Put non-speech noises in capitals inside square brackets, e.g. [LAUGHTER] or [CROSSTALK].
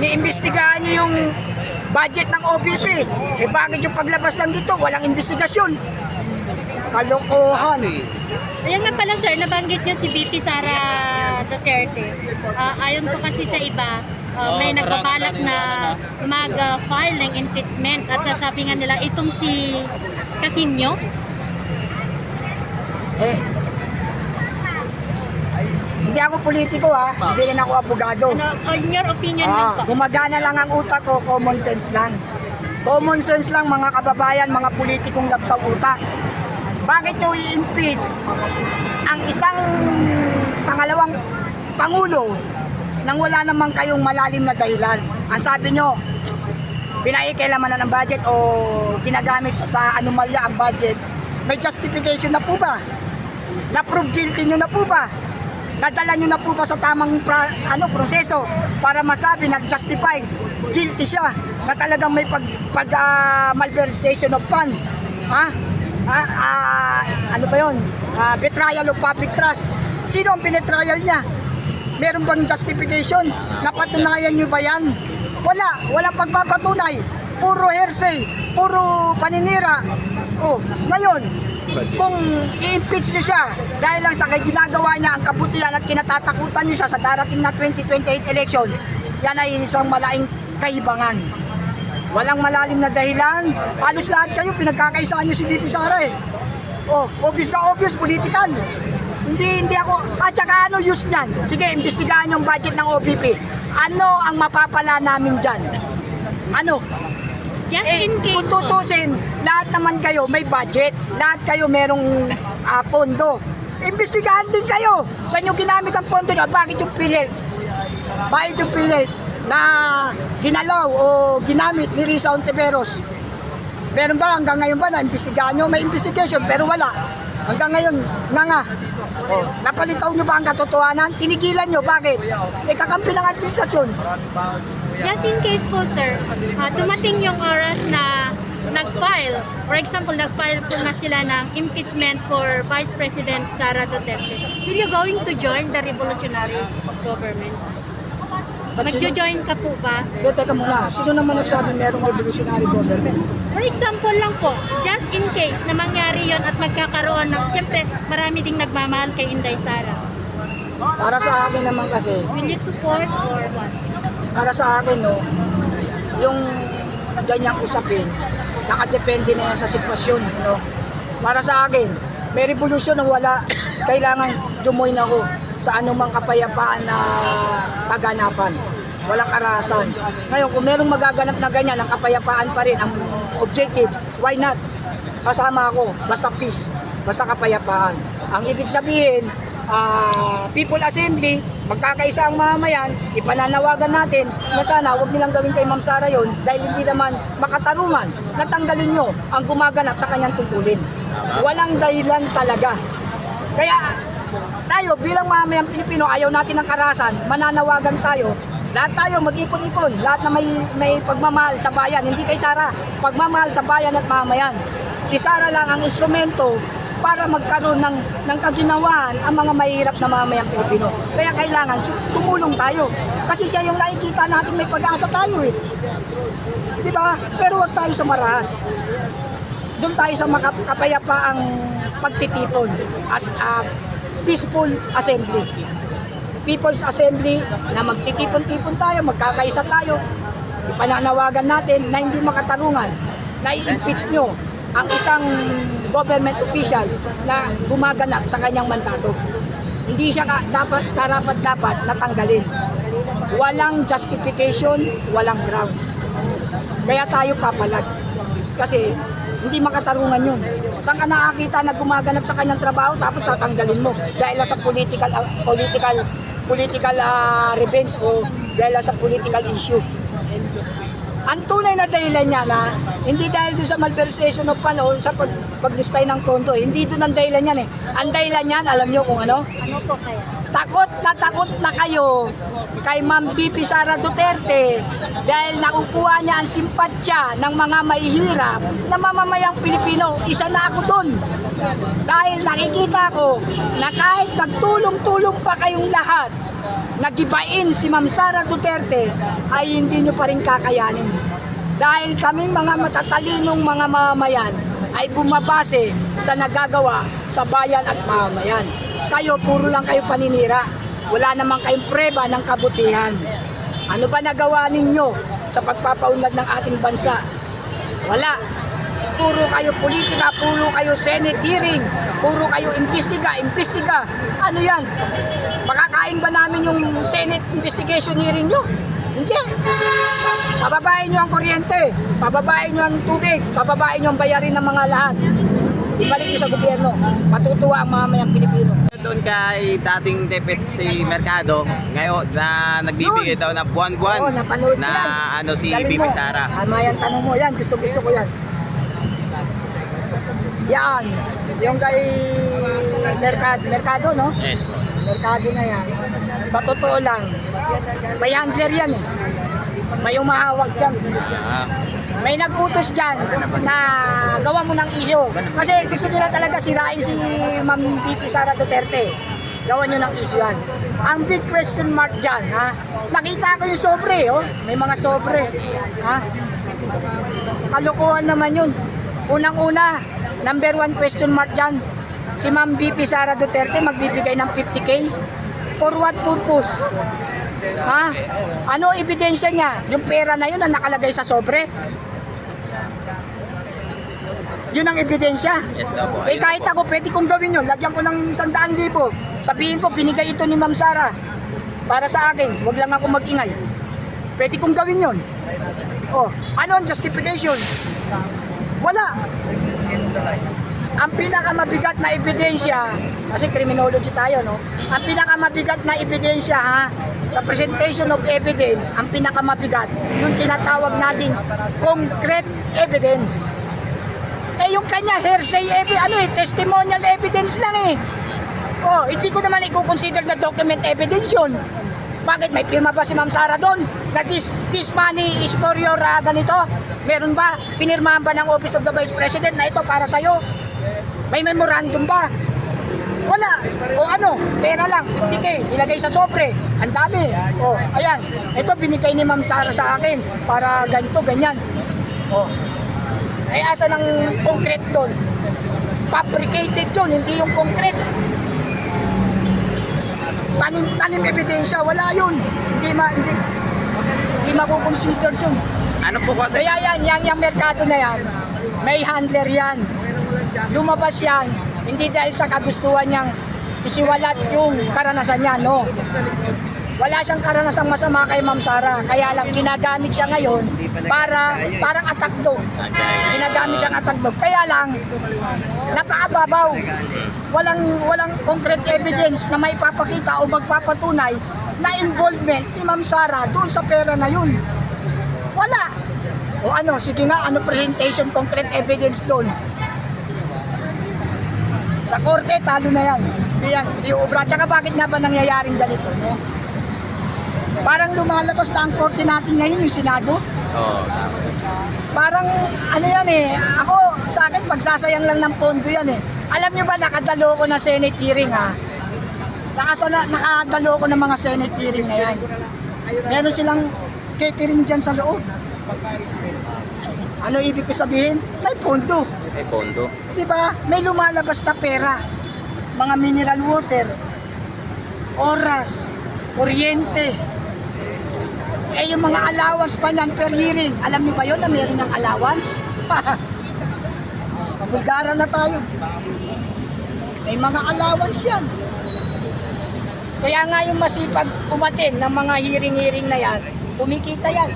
iniimbestigahan niyo yung budget ng OPP. Eh bakit yung paglabas lang dito, walang investigasyon? Kalokohan. Ayan nga pala sir, nabanggit niyo si VP Sara Duterte. Ah, ayon po kasi sa iba, ah, may nagbabalak na mag-file ng impeachment at sasabi nga nila itong si Casino. Eh, hindi ako politiko ha, hindi rin ako abogado. Ano, on your opinion lang Ah, po. gumagana lang ang utak ko, common sense lang. Common sense lang mga kababayan, mga politikong lapsaw utak. Bakit nyo i-impeach ang isang pangalawang pangulo nang wala namang kayong malalim na dahilan? Ang sabi nyo, pinaikilaman na ng budget o ginagamit sa anomalya ang budget, may justification na po ba? Na-prove guilty nyo na po ba? Nadala nyo na po ba sa tamang pra- ano, proseso para masabi nag-justify guilty siya na talagang may pag, pag ah, malversation of fund? Ha? Ha? Ah, ano ba yun? Ah, betrayal of public trust. Sino ang pinetrial niya? Meron bang justification? Napatunayan nyo ba yan? Wala. Walang pagpapatunay. Puro hearsay. Puro paninira. Oh, ngayon, kung i-impeach nyo siya dahil lang sa ginagawa niya ang kabutihan at kinatatakutan niyo siya sa darating na 2028 election, yan ay isang malaking kaibangan. Walang malalim na dahilan. Halos lahat kayo pinagkakaisaan niyo si VP Sara eh. Oh, obvious na obvious, political. Hindi, hindi ako, at saka ano use niyan? Sige, imbestigahan yung budget ng OPP. Ano ang mapapala namin dyan? Ano? Just Eh, in case kung tutusin, lahat naman kayo may budget. Lahat kayo merong ah, pondo. Imbestigahan din kayo. Saan nyo ginamit ang pondo nyo? Bakit yung pilit? Bakit yung pilit na ginalaw o ginamit ni Risa Ontiveros? Meron ba hanggang ngayon ba na imbestigahan nyo? May investigation pero wala. Hanggang ngayon, nga nga. Oh, napalitaw nyo ba ang katotohanan? Tinigilan nyo, bakit? Eh, kakampi ng administrasyon. Just in case po sir, ah, dumating yung oras na nag-file, for example, nag-file po na sila ng impeachment for Vice President Sara Duterte. Will you going to join the revolutionary government? Magjo-join ka po ba? Sige, teka muna. Sino naman nagsabi merong revolutionary government? For example lang po, just in case na mangyari yon at magkakaroon ng, siyempre, marami ding nagmamahal kay Inday Sara. Para sa akin naman kasi, Will you support or what? Para sa akin, no, yung ganyang usapin, nakadepende na yan sa sitwasyon, no. Para sa akin, may revolusyon nang wala, [COUGHS] kailangan jumoin ako sa anumang kapayapaan na kaganapan. Walang karahasan. Ngayon, kung merong magaganap na ganyan, ang kapayapaan pa rin, ang objectives, why not? Sasama ako, basta peace, basta kapayapaan. Ang ibig sabihin, ah, People Assembly, magkakaisa ang mamamayan, ipananawagan natin na sana huwag nilang gawin kay Ma'am Sara yun dahil hindi naman makatarungan na tanggalin nyo ang gumaganap sa kanyang tungkulin. Walang dahilan talaga. Kaya tayo bilang mamamayang Pilipino, ayaw natin ng karahasan, mananawagan tayo, lahat tayo mag-ipon-ipon, lahat na may, may pagmamahal sa bayan, hindi kay Sara, pagmamahal sa bayan at mamayan. Si Sara lang ang instrumento para magkaroon ng, ng kaginawaan ang mga mahirap na mamamayang Pilipino. Kaya kailangan tumulong tayo. Kasi siya yung nakikita natin may pag-asa tayo eh. Di ba? Pero wag tayo sa marahas. Doon tayo sa makap- kapayapaang pagtitipon as a peaceful assembly. People's Assembly na magtitipon-tipon tayo, magkakaisa tayo. Ipananawagan natin na hindi makatarungan na i-impeach nyo ang isang government official na gumaganap sa kanyang mandato. Hindi siya ka, dapat karapat dapat natanggalin. Walang justification, walang grounds. Kaya tayo papalag. Kasi hindi makatarungan yun. Saan ka nakakita na gumaganap sa kanyang trabaho tapos tatanggalin mo dahil sa political ah, political political ah, revenge o dahil sa political issue. Ang tunay na dahilan niya na hindi dahil doon sa malversation fund o sa pag, paglistay ng pondo, eh. hindi doon ang dahilan yan eh. Ang dahilan niyan, alam niyo kung ano? Ano po kaya? Takot na takot na kayo kay Ma'am BP Sara Duterte dahil nakukuha niya ang simpatya ng mga mahihirap na mamamayang Pilipino. Isa na ako doon. Dahil nakikita ko na kahit nagtulong-tulong pa kayong lahat, nagibain si Ma'am Sara Duterte ay hindi nyo pa rin kakayanin. Dahil kaming mga matatalinong mga mamamayan ay bumabase sa nagagawa sa bayan at mamamayan. Kayo, puro lang kayo paninira. Wala namang kayong preba ng kabutihan. Ano ba nagawa ninyo sa pagpapaunlad ng ating bansa? Wala. Puro kayo politika, puro kayo senate hearing, puro kayo imbestiga, imbestiga. Ano yan? Makakain ba namin yung senate investigation hearing nyo? Hindi. Pababain nyo ang kuryente, pababain nyo ang tubig, pababain nyo ang bayarin ng mga lahat. Ibalik nyo sa gobyerno. Matutuwa ang mamayang Pilipino. Doon kay dating debit si Mercado, ngayon na nagbibigay daw na buwan-buwan Oo, napanood ko na yan. ano si Galing Bibi mo. Sara. Tama yan, tanong mo yan. Gusto, gusto ko yan. Yan. Yung kay Mercado, Mercado no? Yes po. Mercado na yan. Sa totoo lang, may handler yan eh. May umahawag dyan. Ah, May nag-utos dyan na gawa mo ng issue. Kasi gusto nila talaga sirain si Ma'am Pipi Sara Duterte. Gawa nyo ng issue yan. Ang big question mark dyan, ha? Nakita ko yung sobre, oh. May mga sobre, ha? Kalukuhan naman yun. Unang-una, number one question mark dyan. Si Ma'am BP Sara Duterte magbibigay ng 50k. For what purpose? Ha? Ano ebidensya niya? Yung pera na yun na nakalagay sa sobre? Yun ang ebidensya. yes daw po. Eh kahit ako, pwede kong gawin yun. Lagyan ko ng 100,000 libo. Sabihin ko, binigay ito ni Ma'am Sara. Para sa akin, wag lang ako magingay. Pwede kong gawin yun. Oh, ano ang justification? Wala. Ang pinakamabigat na ebidensya, kasi criminology tayo, no? Ang pinakamabigat na ebidensya, ha? Sa presentation of evidence, ang pinakamabigat, yung tinatawag nating concrete evidence. Eh yung kanya hearsay evidence, ano eh, testimonial evidence lang eh. Oh, hindi ko naman i-consider na document evidence yun. Bakit may pirma ba si Ma'am Sara doon? Na this, this money is for your uh, ganito? Meron ba? Pinirmahan ba ng Office of the Vice President na ito para sa'yo? May memorandum ba? Wala. O ano, pera lang, 50k, ilagay sa sobre. Ang dami. O, ayan. Ito binigay ni Ma'am Sara sa akin para ganito, ganyan. O. Ay asa ng concrete doon? Fabricated yun, hindi yung concrete. Tanim, tanim ebidensya, wala yun. Hindi ma, hindi, hindi makukonsider yun. Ano po kasi? Kaya yan, yan, yung merkado na yan, may handler yan. Lumabas yan, hindi dahil sa kagustuhan niyang isiwalat yung karanasan niya, no. Wala siyang karanasang masama kay Ma'am Sara, kaya lang ginagamit siya ngayon para parang attack dog. Ginagamit siyang attack dog. Kaya lang, napakababaw. Walang, walang concrete evidence na may papakita o magpapatunay na involvement ni Ma'am Sara doon sa pera na yun. Wala. O ano, sige nga, ano presentation, concrete evidence doon. Sa korte, talo na yan. Hindi yan, hindi ubra. Tsaka bakit nga ba nangyayaring ganito, no? Parang lumalabas na ang korte natin ngayon, yung Senado. Oo, tama. Parang ano yan eh, ako sa akin pagsasayang lang ng pondo yan eh. Alam nyo ba, nakadalo ko na Senate hearing ha? Nakasala, nakadalo ko ng mga Senate hearing na yan. Meron silang catering dyan sa loob. Ano ibig ko sabihin? May pondo. May pondo. Di ba? May lumalabas na pera. Mga mineral water, oras, kuryente. Eh yung mga allowance pa niyan per hearing. Alam niyo ba yun na meron ng allowance? [LAUGHS] Bulgara na tayo. May mga allowance yan. Kaya nga yung masipag umatin ng mga hearing-hearing na yan, kumikita yan.